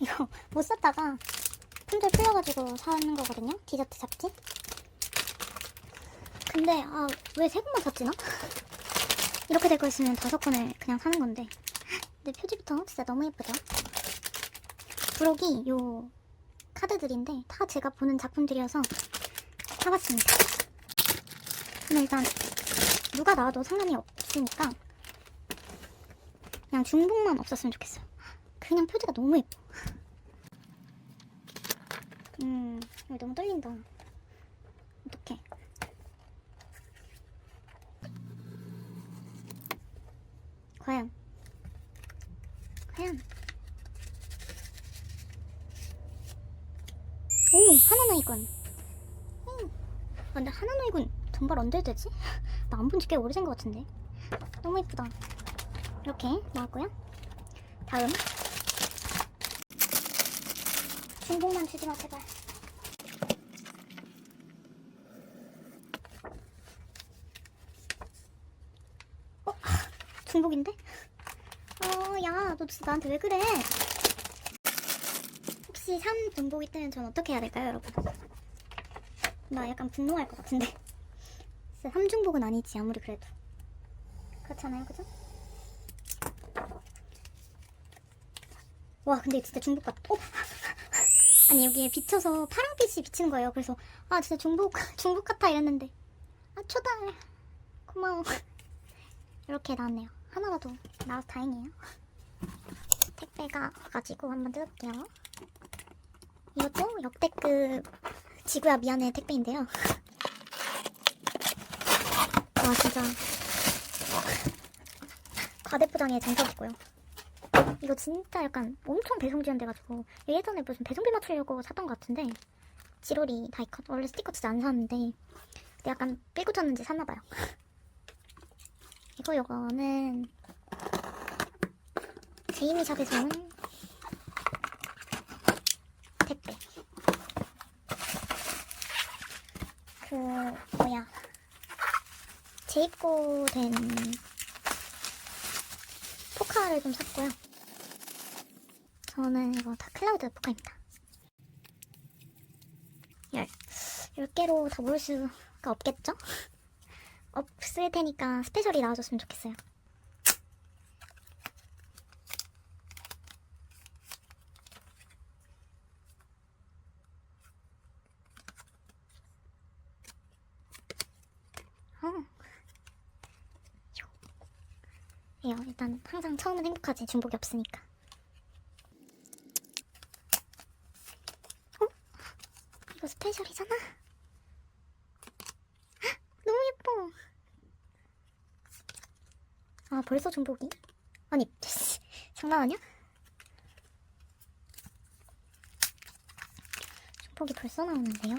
이거 못 샀다가 품절 풀려가지고 사는 거거든요. 디저트 잡지. 근데 아 왜 세 권만 샀지 나? 이렇게 될 거였으면 다섯 권을 그냥 사는 건데. 근데 표지부터 진짜 너무 예쁘죠? 부록이 요 카드들인데 다 제가 보는 작품들이어서 사봤습니다. 근데 일단 누가 나와도 상관이 없으니까 그냥 중복만 없었으면 좋겠어요. 그냥 표지가 너무 예뻐. 음, 이거 너무 떨린다. 어떡해. 과연. 과연. 오, 하나노이군. 음. 아, 근데 하나노이군 돈발 언제 되지? 나 안 본 지 꽤 오래된 것 같은데. 너무 예쁘다. 이렇게 나왔고요. 다음. 중복만 주지 마, 제발. 어? 중복인데? 어, 야, 너 나한테 왜 그래? 혹시 3 중복이 뜨면 전 어떻게 해야 될까요, 여러분? 나 약간 분노할 것 같은데. 진짜 3 중복은 아니지, 아무리 그래도. 그렇잖아요, 그죠? 와, 근데 진짜 중복 같아. 어? 아니, 여기에 비쳐서 파랑빛이 비치는 거예요. 그래서, 아, 진짜 중복, 중복 같아 이랬는데. 아, 초달. 고마워. 이렇게 나왔네요. 하나라도 나와서 다행이에요. 택배가 와가지고 한번 뜯을게요. 이것도 역대급 지구야 미안해 택배인데요. 와 진짜 과대포장의 정석이고요. 이거 진짜 약간 엄청 배송 지연돼가지고 예전에 무슨 배송비 맞추려고 샀던 것 같은데 지로리 다이컷 원래 스티커 진짜 안 샀는데 근데 약간 삐고 쳤는지 샀나봐요. 이거 요거는 제이미 샵에서 온 택배. 그 뭐야 재입고 된 포카를 좀 샀고요. 저는 이거 다 클라우드 포카입니다. 열 10개로 다 모을 수가 없겠죠? 없을 테니까 스페셜이 나와줬으면 좋겠어요. 어. 일단 항상 처음은 행복하지. 중복이 없으니까. 어? 헉, 너무 예뻐. 아 벌써 중복이? 아니 장난 아니야? 중복이 벌써 나오는데요?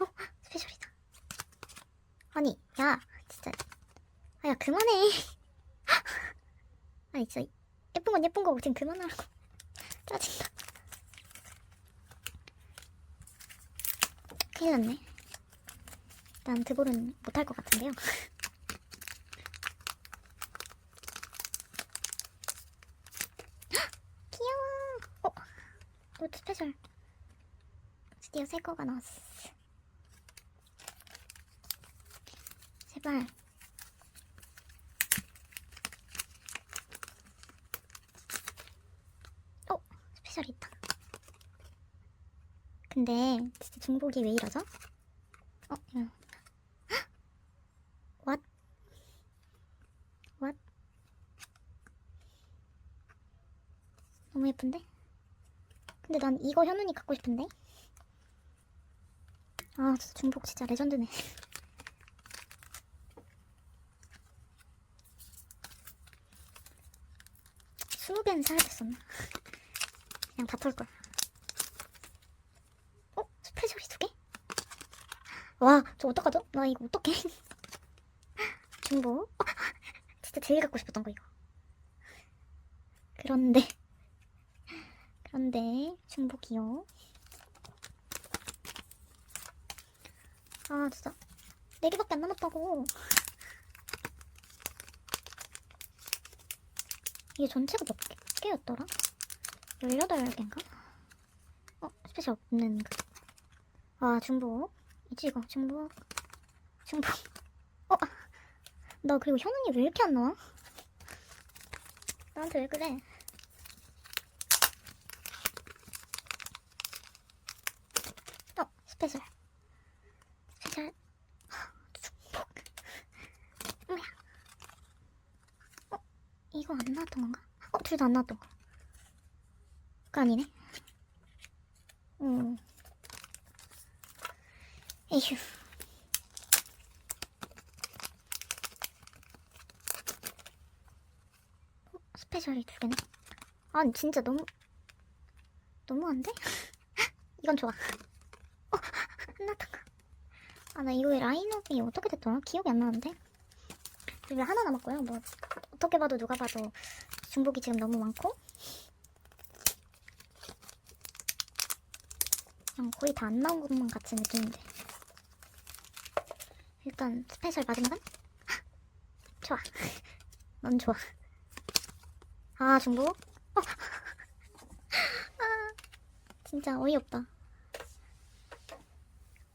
어? 스페셜이다 아니 야 진짜 아야 그만해 아니 진짜 예쁜 건 예쁜 거고 지금 그만하라고 짜증나 큰일 났네 난 드볼은 못할 것 같은데요. 귀여워. 어, 노트 스페셜. 드디어 새 거가 나왔어. 제발. 어, 스페셜 있다. 근데 진짜 중복이 왜 이러죠? 어, 이거. 너무 예쁜데? 근데 난 이거 현은이 갖고 싶은데? 아, 진짜 중복 진짜 레전드네. 스무 개는 사야 됐었나? 그냥 다 털걸. 어? 스페셜이 두 개? 와, 저 어떡하죠? 나 이거 어떡해? 어, 진짜 제일 갖고 싶었던 거 이거. 그런데 그런데 중복이요. 아 진짜 네 개밖에 안 남았다고. 이게 전체가 몇 개였더라? 18개인가? 어, 스페셜 없는 그. 아, 중복. 있지, 이거. 중복. 중복. 어, 아, 나 그리고 현웅이 왜 이렇게 안 나와? 나한테 왜 그래? 어, 스페셜. 스페셜. 하, 중복. 뭐야? 어, 이거 안 나왔던 건가? 어, 둘 다 안 나왔던 거. 그 아니네. 음. 에휴. 어, 스페셜이 두 개네. 아니, 진짜 너무, 너무한데? 이건 좋아. 어, 거. 아, 나 이거의 라인업이 어떻게 됐더라? 기억이 안 나는데? 이제 하나 남았고요. 뭐, 어떻게 봐도 누가 봐도 중복이 지금 너무 많고. 그냥 거의 다 안 나온 것만 같은 느낌인데. 일단 스페셜 마지막은 좋아. 넌 좋아. 아 중복? 어. 아 진짜 어이없다.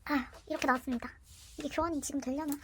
아 이렇게 나왔습니다. 이게 교환이 지금 되려나?